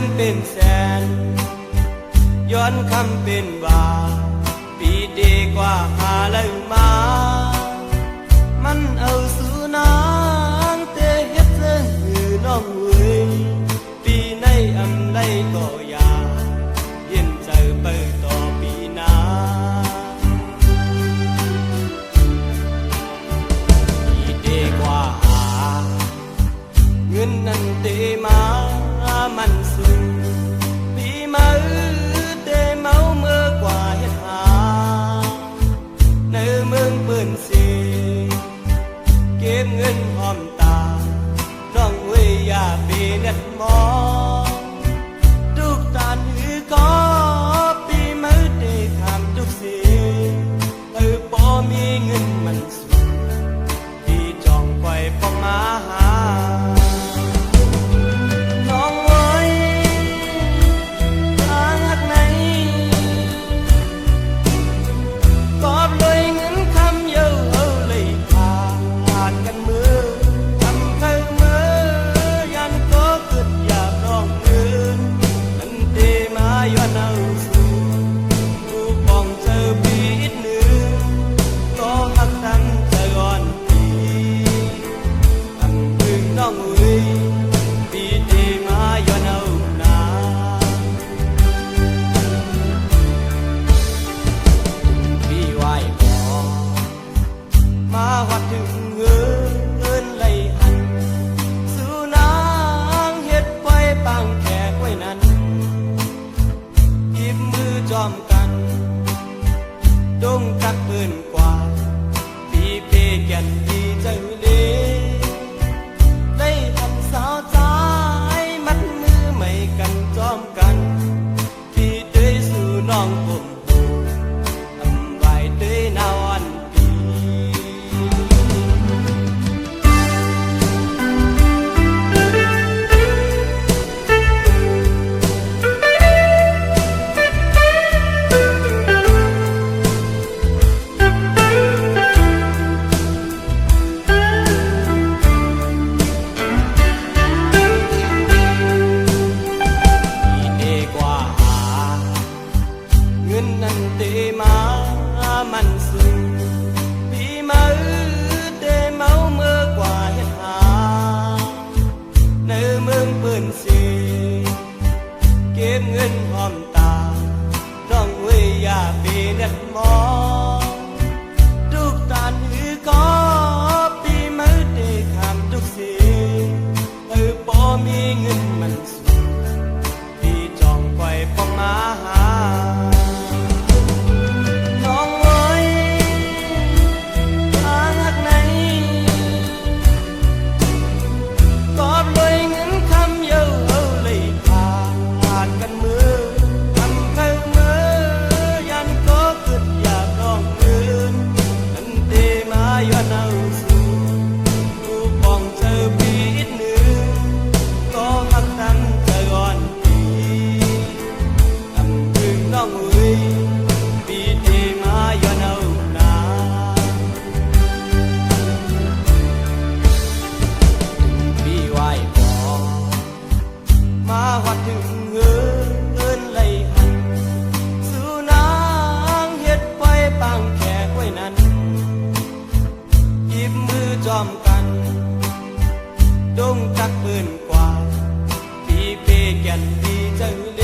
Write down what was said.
นเป็นแสน ย้อนคำเป็นบาปีเดีกว่าหาเลยมา អ្នកមក Một ล้อมกันดงจักปืนกว่า ที่เพแก่นที่จัเล